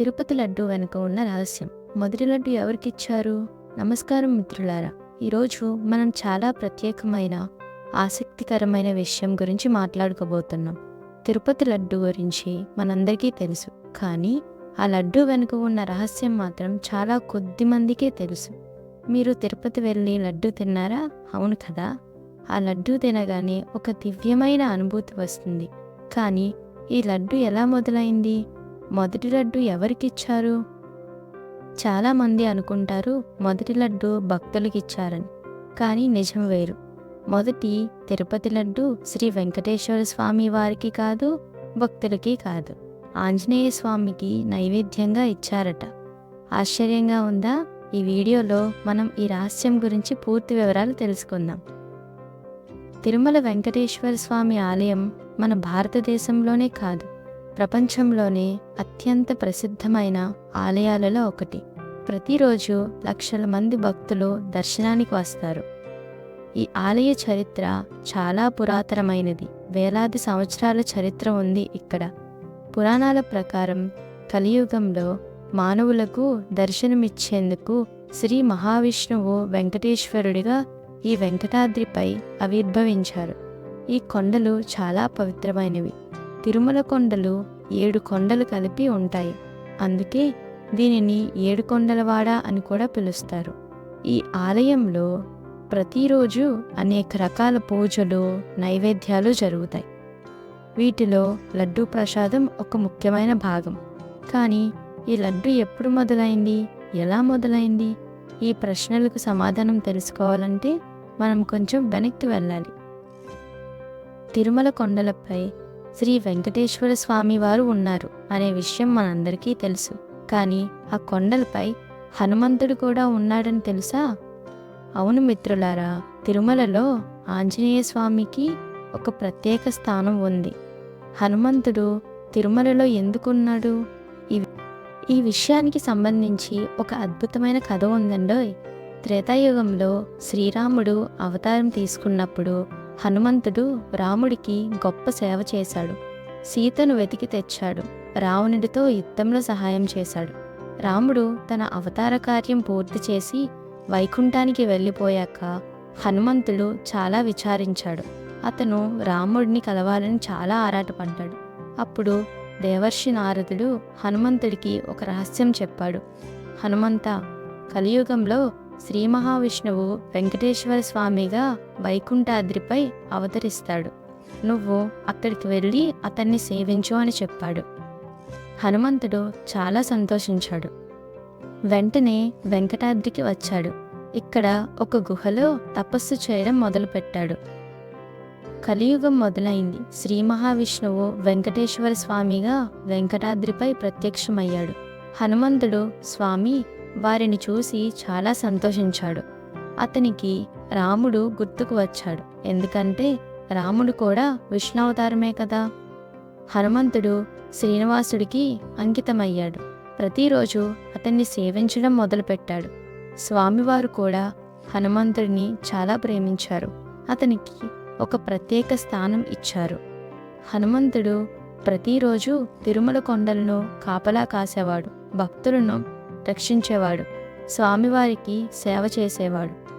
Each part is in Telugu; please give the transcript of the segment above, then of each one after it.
తిరుపతి లడ్డు వెనుక ఉన్న రహస్యం. మొదటి లడ్డు ఎవరికిచ్చారు? నమస్కారం మిత్రులారా ఈరోజు మనం చాలా ప్రత్యేకమైన ఆసక్తికరమైన విషయం గురించి మాట్లాడుకోబోతున్నాం. తిరుపతి లడ్డు గురించి మనందరికీ తెలుసు కానీ ఆ లడ్డు వెనుక ఉన్న రహస్యం మాత్రం చాలా కొద్ది మందికే తెలుసు. మీరు తిరుపతి వెళ్ళి లడ్డు తిన్నారా? అవును కదా. ఆ లడ్డు తినగానే ఒక దివ్యమైన అనుభూతి వస్తుంది. కానీ ఈ లడ్డు ఎలా మొదలైంది? మొదటి లడ్డు ఎవరికిచ్చారు? చాలామంది అనుకుంటారు మొదటి లడ్డు భక్తులకిచ్చారని కానీ నిజం వేరు. మొదటి తిరుపతి లడ్డు శ్రీ వెంకటేశ్వర స్వామి వారికి కాదు భక్తులకి కాదు. ఆంజనేయ స్వామికి నైవేద్యంగా ఇచ్చారట. ఆశ్చర్యంగా ఉందా? ఈ వీడియోలో మనం ఈ రహస్యం గురించి పూర్తి వివరాలు తెలుసుకుందాం. తిరుమల వెంకటేశ్వర స్వామి ఆలయం మన భారతదేశంలోనే కాదు. ప్రపంచంలోనే అత్యంత ప్రసిద్ధమైన ఆలయాలలో ఒకటి. ప్రతిరోజు లక్షల మంది భక్తులు దర్శనానికి వస్తారు. ఈ ఆలయ చరిత్ర చాలా పురాతనమైనది. వేలాది సంవత్సరాల చరిత్ర ఉంది ఇక్కడ. పురాణాల ప్రకారం కలియుగంలో మానవులకు దర్శనమిచ్చేందుకు శ్రీ మహావిష్ణువు వెంకటేశ్వరుడిగా ఈ వెంకటాద్రిపై ఆవిర్భవించారు. ఈ కొండలు చాలా పవిత్రమైనవి. తిరుమల కొండలు ఏడు కొండలు కలిపి ఉంటాయి. అందుకే దీనిని ఏడు కొండలవాడ అని కూడా పిలుస్తారు. ఈ ఆలయంలో ప్రతిరోజు అనేక రకాల పూజలు నైవేద్యాలు జరుగుతాయి. వీటిలో లడ్డూ ప్రసాదం ఒక ముఖ్యమైన భాగం. కానీ ఈ లడ్డు ఎప్పుడు మొదలైంది? ఎలా మొదలైంది? ఈ ప్రశ్నలకు సమాధానం తెలుసుకోవాలంటే మనం కొంచెం వెనక్కి వెళ్ళాలి. తిరుమల కొండలపై శ్రీ వెంకటేశ్వర స్వామి వారు ఉన్నారు అనే విషయం మనందరికీ తెలుసు. కానీ ఆ కొండలపై హనుమంతుడు కూడా ఉన్నాడని తెలుసా? అవును మిత్రులారా తిరుమలలో ఆంజనేయ స్వామికి ఒక ప్రత్యేక స్థానం ఉంది. హనుమంతుడు తిరుమలలో ఎందుకున్నాడు? ఈ విషయానికి సంబంధించి ఒక అద్భుతమైన కథ ఉందండోయ్. త్రేతాయుగంలో శ్రీరాముడు అవతారం తీసుకున్నప్పుడు హనుమంతుడు రాముడికి గొప్ప సేవ చేశాడు. సీతను వెతికి తెచ్చాడు. రావణుడితో యుద్ధంలో సహాయం చేశాడు. రాముడు తన అవతార కార్యం పూర్తి చేసి వైకుంఠానికి వెళ్ళిపోయాక హనుమంతుడు చాలా విచారించాడు. అతను రాముడిని కలవాలని చాలా ఆరాటపడ్డాడు. అప్పుడు దేవర్షి నారదుడు హనుమంతుడికి ఒక రహస్యం చెప్పాడు. హనుమంత కలియుగంలో శ్రీ మహావిష్ణువు వెంకటేశ్వర స్వామిగా వైకుంఠాద్రిపై అవతరిస్తాడు. నువ్వు అక్కడికి వెళ్ళి అతన్ని సేవించు అని చెప్పాడు. హనుమంతుడు చాలా సంతోషించాడు. వెంటనే వెంకటాద్రికి వచ్చాడు. ఇక్కడ ఒక గుహలో తపస్సు చేయడం మొదలుపెట్టాడు. కలియుగం మొదలైంది. శ్రీ మహావిష్ణువు వెంకటేశ్వర స్వామిగా వెంకటాద్రిపై ప్రత్యక్షమయ్యాడు. హనుమంతుడు స్వామి వారిని చూసి చాలా సంతోషించాడు. అతనికి రాముడు గుర్తుకు వచ్చాడు. ఎందుకంటే రాముడు కూడా విష్ణావతారమే కదా. హనుమంతుడు శ్రీనివాసుడికి అంకితమయ్యాడు. ప్రతిరోజు అతన్ని సేవించడం మొదలుపెట్టాడు. స్వామివారు కూడా హనుమంతుడిని చాలా ప్రేమించారు. అతనికి ఒక ప్రత్యేక స్థానం ఇచ్చారు. హనుమంతుడు ప్రతిరోజు తిరుమల కొండలను కాపలా కాసేవాడు. భక్తులను రక్షించేవాడు. స్వామివారికి సేవ చేసేవాడు.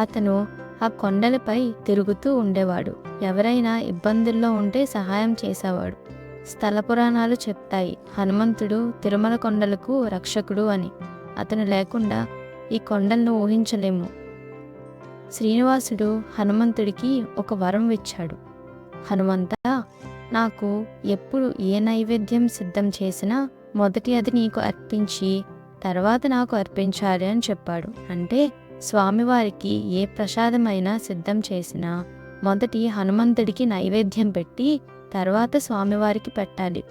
అతను ఆ కొండలపై తిరుగుతూ ఉండేవాడు. ఎవరైనా ఇబ్బందుల్లో ఉంటే సహాయం చేసేవాడు. స్థల పురాణాలు చెప్తాయి. హనుమంతుడు తిరుమల కొండలకు రక్షకుడు అని. అతను లేకుండా ఈ కొండలను ఊహించలేము. శ్రీనివాసుడు హనుమంతుడికి ఒక వరం ఇచ్చాడు హనుమంత నాకు ఎప్పుడు ఏ నైవేద్యం సిద్ధం చేసినా మొదటి అది నీకు అర్పించి తర్వాత నాకు అర్పించాలి అని చెప్పాడు. అంటే స్వామివారికి ఏ ప్రసాదమైనా సిద్ధం చేసినా మొదటి హనుమంతుడికి నైవేద్యం పెట్టి తర్వాత స్వామివారికి పెట్టాలి.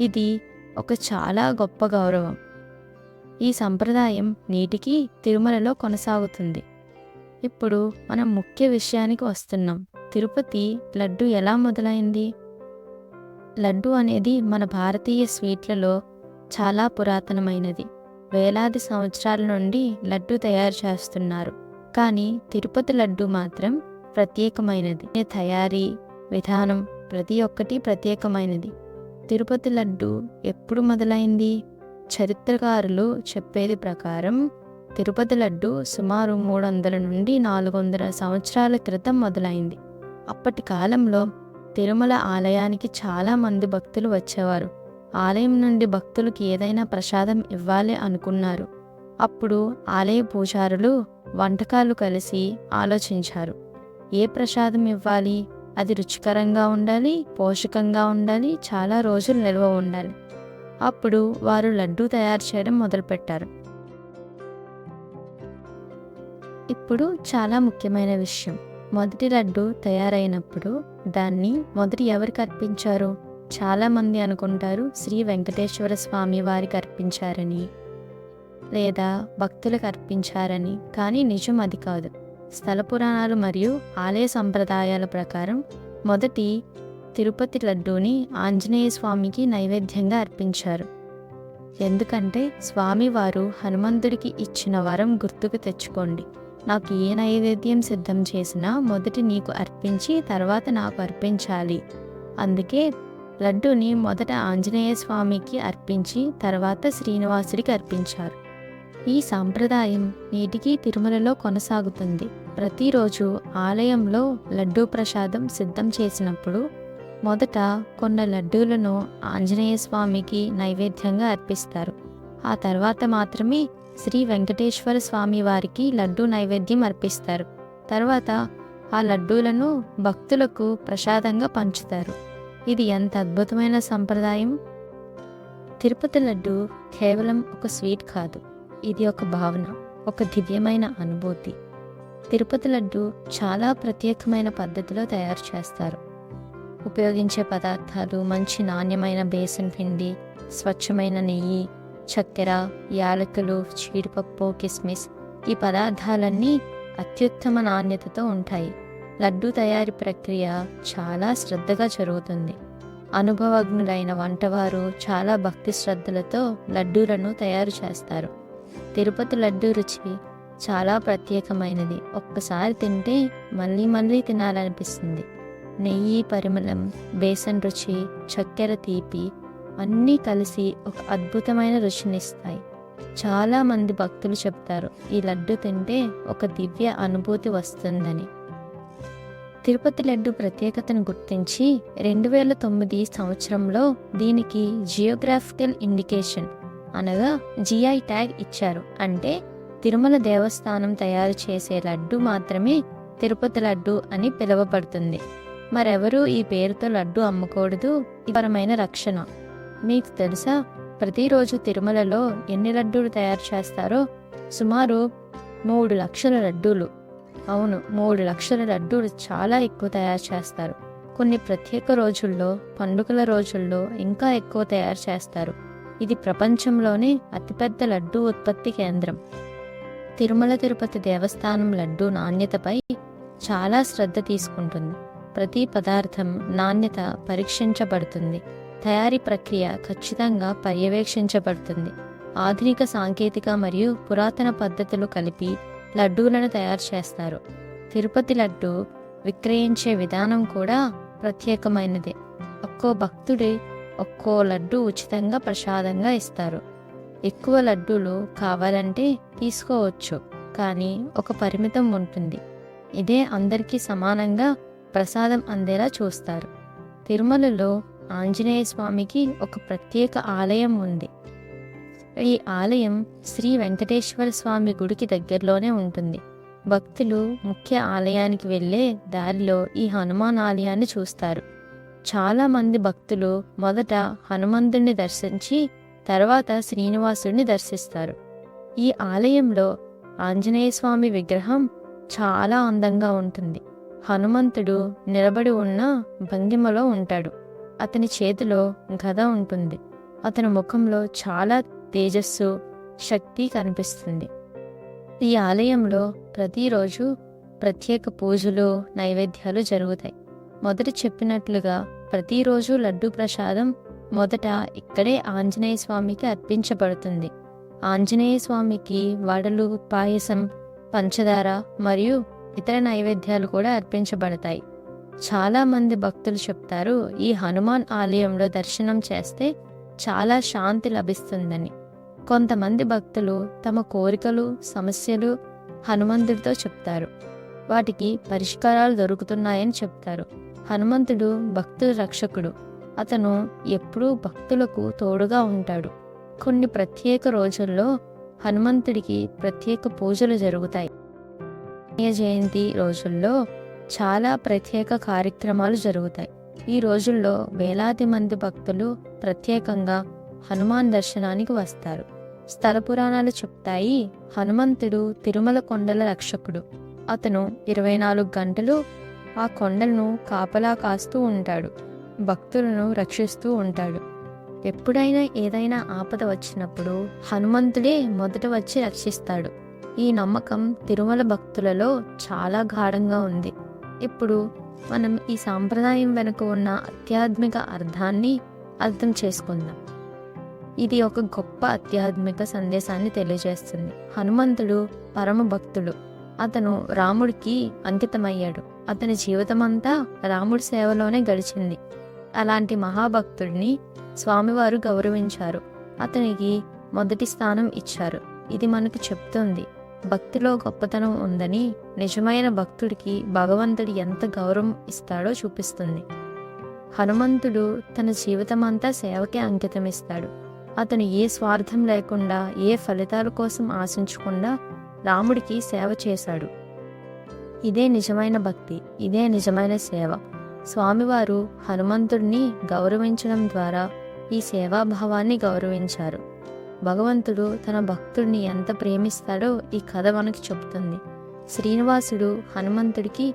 ఇది ఒక చాలా గొప్ప గౌరవం. ఈ సంప్రదాయం నేటికి తిరుమలలో కొనసాగుతుంది. ఇప్పుడు మనం ముఖ్య విషయానికి వస్తున్నాం. తిరుపతి లడ్డు ఎలా మొదలైంది? లడ్డు అనేది మన భారతీయ స్వీట్లలో చాలా పురాతనమైనది. వేలాది సంవత్సరాల నుండి లడ్డు తయారు చేస్తున్నారు. కానీ తిరుపతి లడ్డు మాత్రం ప్రత్యేకమైనది. తయారీ విధానం ప్రతి ఒక్కటి ప్రత్యేకమైనది. తిరుపతి లడ్డు ఎప్పుడు మొదలైంది? చరిత్రకారులు చెప్పేది ప్రకారం తిరుపతి లడ్డు సుమారు మూడు వందల నుండి నాలుగు వందల సంవత్సరాల క్రితం మొదలైంది. అప్పటి కాలంలో తిరుమల ఆలయానికి చాలా మంది భక్తులు వచ్చేవారు. ఆలయం నుండి భక్తులకు ఏదైనా ప్రసాదం ఇవ్వాలి అనుకున్నారు. అప్పుడు ఆలయ పూజారులు వంటకాలు కలిసి ఆలోచించారు. ఏ ప్రసాదం ఇవ్వాలి? అది రుచికరంగా ఉండాలి పోషకంగా ఉండాలి చాలా రోజులు నిల్వ ఉండాలి. అప్పుడు వారు లడ్డూ తయారు చేయడం మొదలుపెట్టారు. ఇప్పుడు చాలా ముఖ్యమైన విషయం. మొదటి లడ్డు తయారైనప్పుడు దాన్ని మొదటి ఎవరికి అర్పించారు? చాలామంది అనుకుంటారు శ్రీ వెంకటేశ్వర స్వామి వారికి అర్పించారని లేదా భక్తులకు అర్పించారని కానీ నిజం అది కాదు. స్థల పురాణాలు మరియు ఆలయ సంప్రదాయాల ప్రకారం మొదటి తిరుపతి లడ్డూని ఆంజనేయ స్వామికి నైవేద్యంగా అర్పించారు. ఎందుకంటే స్వామివారు హనుమంతుడికి ఇచ్చిన వరం గుర్తుకు తెచ్చుకోండి. నాకు ఏ నైవేద్యం సిద్ధం చేసినా మొదటి నీకు అర్పించి తర్వాత నాకు అర్పించాలి. అందుకే లడ్డూని మొదట ఆంజనేయ స్వామికి అర్పించి తర్వాత శ్రీనివాసుడికి అర్పించారు. ఈ సాంప్రదాయం నేటికి తిరుమలలో కొనసాగుతుంది. ప్రతిరోజు ఆలయంలో లడ్డూ ప్రసాదం సిద్ధం చేసినప్పుడు మొదట కొన్ని లడ్డూలను ఆంజనేయ స్వామికి నైవేద్యంగా అర్పిస్తారు. ఆ తర్వాత మాత్రమే శ్రీ వెంకటేశ్వర స్వామి వారికి లడ్డూ నైవేద్యం అర్పిస్తారు. తర్వాత ఆ లడ్డూలను భక్తులకు ప్రసాదంగా పంచుతారు. ఇది ఎంత అద్భుతమైన సంప్రదాయం? తిరుపతి లడ్డు కేవలం ఒక స్వీట్ కాదు. ఇది ఒక భావన ఒక దివ్యమైన అనుభూతి. తిరుపతి లడ్డు చాలా ప్రత్యేకమైన పద్ధతిలో తయారు చేస్తారు. ఉపయోగించే పదార్థాలు మంచి నాణ్యమైన బేసన్ పిండి స్వచ్ఛమైన నెయ్యి చక్కెర యాలకులు జీడిపప్పు కిస్మిస్ ఈ పదార్థాలన్నీ అత్యుత్తమ నాణ్యతతో ఉంటాయి. లడ్డు తయారీ ప్రక్రియ చాలా శ్రద్ధగా జరుగుతుంది. అనుభవజ్ఞులైన వంటవారు చాలా భక్తి శ్రద్ధలతో లడ్డూలను తయారు చేస్తారు. తిరుపతి లడ్డు రుచి చాలా ప్రత్యేకమైనది. ఒక్కసారి తింటే మళ్ళీ మళ్ళీ తినాలనిపిస్తుంది. నెయ్యి పరిమళం బేసన్ రుచి చక్కెర తీపి అన్నీ కలిసి ఒక అద్భుతమైన రుచినిస్తాయి చాలామంది భక్తులు చెప్తారు ఈ లడ్డు తింటే ఒక దివ్య అనుభూతి వస్తుందని. తిరుపతి లడ్డు ప్రత్యేకతను గుర్తించి రెండు వేల తొమ్మిది సంవత్సరంలో దీనికి జియోగ్రాఫికల్ ఇండికేషన్ అనగా జిఐ ట్యాగ్ ఇచ్చారు. అంటే తిరుమల దేవస్థానం తయారు చేసే లడ్డు మాత్రమే తిరుపతి లడ్డు అని పిలువబడుతుంది. మరెవరూ ఈ పేరుతో లడ్డు అమ్మకూడదు పరమైన రక్షణ. మీకు తెలుసా ప్రతిరోజు తిరుమలలో ఎన్ని లడ్డూలు తయారు చేస్తారో? సుమారు మూడు లక్షల లడ్డూలు. అవును మూడు లక్షల లడ్డూలు చాలా ఎక్కువ తయారు చేస్తారు. కొన్ని ప్రత్యేక రోజుల్లో పండుగల రోజుల్లో ఇంకా ఎక్కువ తయారు చేస్తారు. ఇది ప్రపంచంలోనే అతిపెద్ద లడ్డూ ఉత్పత్తి కేంద్రం. తిరుమల తిరుపతి దేవస్థానం లడ్డూ నాణ్యతపై చాలా శ్రద్ధ తీసుకుంటుంది. ప్రతి పదార్థం నాణ్యత పరీక్షించబడుతుంది. తయారీ ప్రక్రియ ఖచ్చితంగా పర్యవేక్షించబడుతుంది. ఆధునిక సాంకేతిక మరియు పురాతన పద్ధతులు కలిపి లడ్డూలను తయారు చేస్తారు. తిరుపతి లడ్డు విక్రయించే విధానం కూడా ప్రత్యేకమైనది. ఒక్కో భక్తుడి ఒక్కో లడ్డు ఉచితంగా ప్రసాదంగా ఇస్తారు. ఎక్కువ లడ్డూలు కావాలంటే తీసుకోవచ్చు కానీ ఒక పరిమితం ఉంటుంది. ఇదే అందరికీ సమానంగా ప్రసాదం అందేలా చూస్తారు. తిరుమలలో ఆంజనేయ స్వామికి ఒక ప్రత్యేక ఆలయం ఉంది. ఈ ఆలయం శ్రీ వెంకటేశ్వర స్వామి గుడికి దగ్గరలోనే ఉంటుంది. భక్తులు ముఖ్య ఆలయానికి వెళ్ళే దారిలో ఈ హనుమాన్ ఆలయాన్ని చూస్తారు. చాలా మంది భక్తులు మొదట హనుమంతుడిని దర్శించి తర్వాత శ్రీనివాసుడిని దర్శిస్తారు. ఈ ఆలయంలో ఆంజనేయ స్వామి విగ్రహం చాలా అందంగా ఉంటుంది. హనుమంతుడు నిలబడి ఉన్న భంగిమలో ఉంటాడు. అతని చేతిలో గద ఉంటుంది. అతని ముఖంలో చాలా తేజస్సు శక్తి కనిపిస్తుంది. ఈ ఆలయంలో ప్రతిరోజు ప్రత్యేక పూజలు నైవేద్యాలు జరుగుతాయి. మొదట చెప్పినట్లుగా ప్రతిరోజు లడ్డు ప్రసాదం మొదట ఇక్కడే ఆంజనేయ స్వామికి అర్పించబడుతుంది. ఆంజనేయ స్వామికి వడలు పాయసం పంచదార మరియు ఇతర నైవేద్యాలు కూడా అర్పించబడతాయి. చాలామంది భక్తులు చెప్తారు ఈ హనుమాన్ ఆలయంలో దర్శనం చేస్తే చాలా శాంతి లభిస్తుందని. కొంతమంది భక్తులు తమ కోరికలు సమస్యలు హనుమంతుడితో చెప్తారు. వాటికి పరిష్కారాలు దొరుకుతున్నాయని చెప్తారు. హనుమంతుడు భక్తుల రక్షకుడు. అతను ఎప్పుడూ భక్తులకు తోడుగా ఉంటాడు. కొన్ని ప్రత్యేక రోజుల్లో హనుమంతుడికి ప్రత్యేక పూజలు జరుగుతాయి. జయంతి రోజుల్లో చాలా ప్రత్యేక కార్యక్రమాలు జరుగుతాయి. ఈ రోజుల్లో వేలాది మంది భక్తులు ప్రత్యేకంగా హనుమాన్ దర్శనానికి వస్తారు. స్థల పురాణాలు చెప్తాయి. హనుమంతుడు తిరుమల కొండల రక్షకుడు. అతను ఇరవై నాలుగు గంటలు ఆ కొండలను కాపలా కాస్తూ ఉంటాడు. భక్తులను రక్షిస్తూ ఉంటాడు. ఎప్పుడైనా ఏదైనా ఆపద వచ్చినప్పుడు హనుమంతుడే మొదట వచ్చి రక్షిస్తాడు. ఈ నమ్మకం తిరుమల భక్తులలో చాలా గాఢంగా ఉంది. ఇప్పుడు మనం ఈ సాంప్రదాయం వెనుక ఉన్న ఆధ్యాత్మిక అర్థాన్ని అర్థం చేసుకుందాం. ఇది ఒక గొప్ప ఆధ్యాత్మిక సందేశాన్ని తెలియజేస్తుంది. హనుమంతుడు పరమ భక్తుడు అతను రాముడికి అంకితమయ్యాడు. అతని జీవితమంతా రాముడి సేవలోనే గడిచింది. అలాంటి మహాభక్తుడిని స్వామివారు గౌరవించారు. అతనికి మొదటి స్థానం ఇచ్చారు. ఇది మనకు చెప్తుంది. భక్తిలో గొప్పతనం ఉందని నిజమైన భక్తుడికి భగవంతుడు ఎంత గౌరవం ఇస్తాడో చూపిస్తుంది. హనుమంతుడు తన జీవితమంతా సేవకే అంకితం ఇస్తాడు అతను ఏ స్వార్థం లేకుండా ఏ ఫలితాల కోసం ఆశించకుండా రాముడికి సేవ చేశాడు. ఇదే నిజమైన భక్తి ఇదే నిజమైన సేవ. స్వామివారు హనుమంతుడిని గౌరవించడం ద్వారా ఈ సేవాభావాన్ని గౌరవించారు. భగవంతుడు తన భక్తుడిని ఎంత ప్రేమిస్తాడో ఈ కథ మనకు చెబుతుంది. శ్రీనివాసుడు హనుమంతుడికి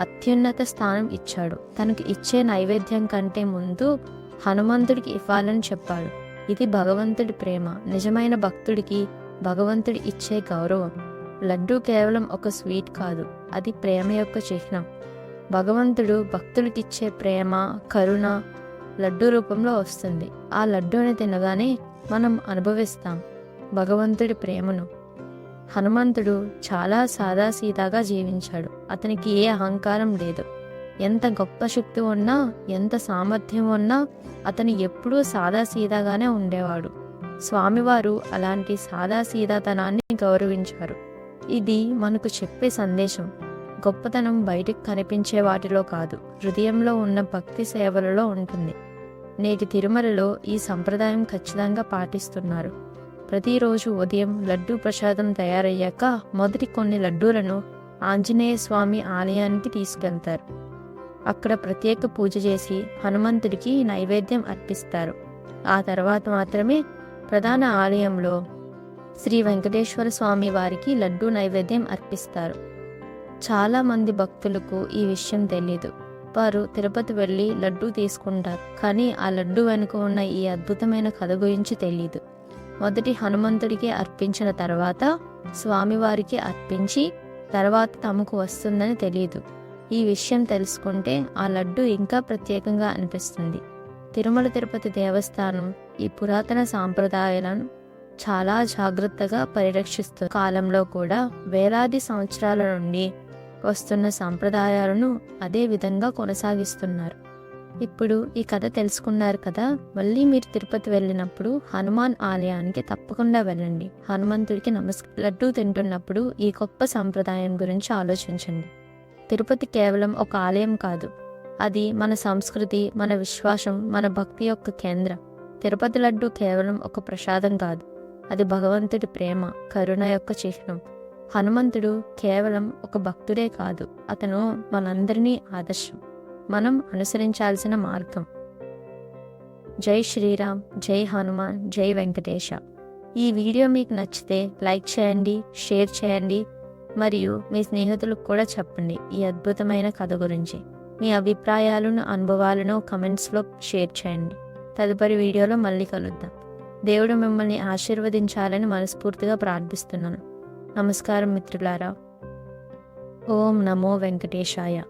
అత్యున్నత స్థానం ఇచ్చాడు. తనకు ఇచ్చే నైవేద్యం కంటే ముందు హనుమంతుడికి ఇవ్వాలని చెప్పాడు. ఇది భగవంతుడి ప్రేమ. నిజమైన భక్తుడికి భగవంతుడి ఇచ్చే గౌరవం. లడ్డు కేవలం ఒక స్వీట్ కాదు అది ప్రేమ యొక్క చిహ్నం. భగవంతుడు భక్తుడికిచ్చే ప్రేమ కరుణ లడ్డు రూపంలో వస్తుంది. ఆ లడ్డూని తినగానే మనం అనుభవిస్తాం భగవంతుడి ప్రేమను. హనుమంతుడు చాలా సాదాసీదాగా జీవించాడు. అతనికి ఏ అహంకారం లేదు. ఎంత గొప్ప శక్తి ఉన్నా ఎంత సామర్థ్యం ఉన్నా అతను ఎప్పుడూ సాదాసీదాగానే ఉండేవాడు. స్వామివారు అలాంటి సాదాసీదాతనాన్ని గౌరవించారు. ఇది మనకు చెప్పే సందేశం. గొప్పతనం బయటికి కనిపించే వాటిలో కాదు హృదయంలో ఉన్న భక్తి సేవలలో ఉంటుంది. నేటి తిరుమలలో ఈ సంప్రదాయం ఖచ్చితంగా పాటిస్తున్నారు. ప్రతిరోజు ఉదయం లడ్డూ ప్రసాదం తయారయ్యాక మొదటి కొన్ని లడ్డూలను ఆంజనేయ స్వామి ఆలయానికి తీసుకెళ్తారు. అక్కడ ప్రత్యేక పూజ చేసి హనుమంతుడికి నైవేద్యం అర్పిస్తారు. ఆ తర్వాత మాత్రమే ప్రధాన ఆలయంలో శ్రీ వెంకటేశ్వర స్వామి వారికి లడ్డూ నైవేద్యం అర్పిస్తారు. చాలామంది భక్తులకు ఈ విషయం తెలియదు వారు తిరుపతి వెళ్ళి లడ్డూ తీసుకుంటారు. కానీ ఆ లడ్డు వెనుక ఉన్న ఈ అద్భుతమైన కథ గురించి తెలియదు మొదటి హనుమంతుడికి అర్పించిన తర్వాత స్వామివారికి అర్పించి తర్వాత తమకు వస్తుందని తెలియదు ఈ విషయం తెలుసుకుంటే ఆ లడ్డు ఇంకా ప్రత్యేకంగా అనిపిస్తుంది. తిరుమల తిరుపతి దేవస్థానం ఈ పురాతన సాంప్రదాయాలను చాలా జాగ్రత్తగా పరిరక్షిస్తూ కాలంలో కూడా వేలాది సంవత్సరాల నుండి వస్తున్న సాంప్రదాయాలను అదే విధంగా కొనసాగిస్తున్నారు. ఇప్పుడు ఈ కథ తెలుసుకున్నారు కదా మళ్ళీ మీరు తిరుపతి వెళ్ళినప్పుడు హనుమాన్ ఆలయానికి తప్పకుండా వెళ్ళండి. హనుమంతుడికి నమస్క లడ్డూ తింటున్నప్పుడు ఈ గొప్ప సంప్రదాయం గురించి ఆలోచించండి. తిరుపతి కేవలం ఒక ఆలయం కాదు. అది మన సంస్కృతి మన విశ్వాసం మన భక్తి యొక్క కేంద్రం. తిరుపతి లడ్డు కేవలం ఒక ప్రసాదం కాదు. అది భగవంతుడి ప్రేమ కరుణ యొక్క చిహ్నం. హనుమంతుడు కేవలం ఒక భక్తుడే కాదు. అతను మనందరినీ ఆదర్శం. మనం అనుసరించాల్సిన మార్గం. జై శ్రీరామ్ జై హనుమాన్ జై వెంకటేశ. ఈ వీడియో మీకు నచ్చితే లైక్ చేయండి షేర్ చేయండి. మరియు మీ స్నేహితులకు కూడా చెప్పండి ఈ అద్భుతమైన కథ గురించి. మీ అభిప్రాయాలను అనుభవాలను కమెంట్స్లో షేర్ చేయండి. తదుపరి వీడియోలో మళ్ళీ కలుద్దాం. దేవుడు మిమ్మల్ని ఆశీర్వదించాలని మనస్ఫూర్తిగా ప్రార్థిస్తున్నాను. నమస్కారం మిత్రులారా. ఓం నమో వెంకటేశాయ.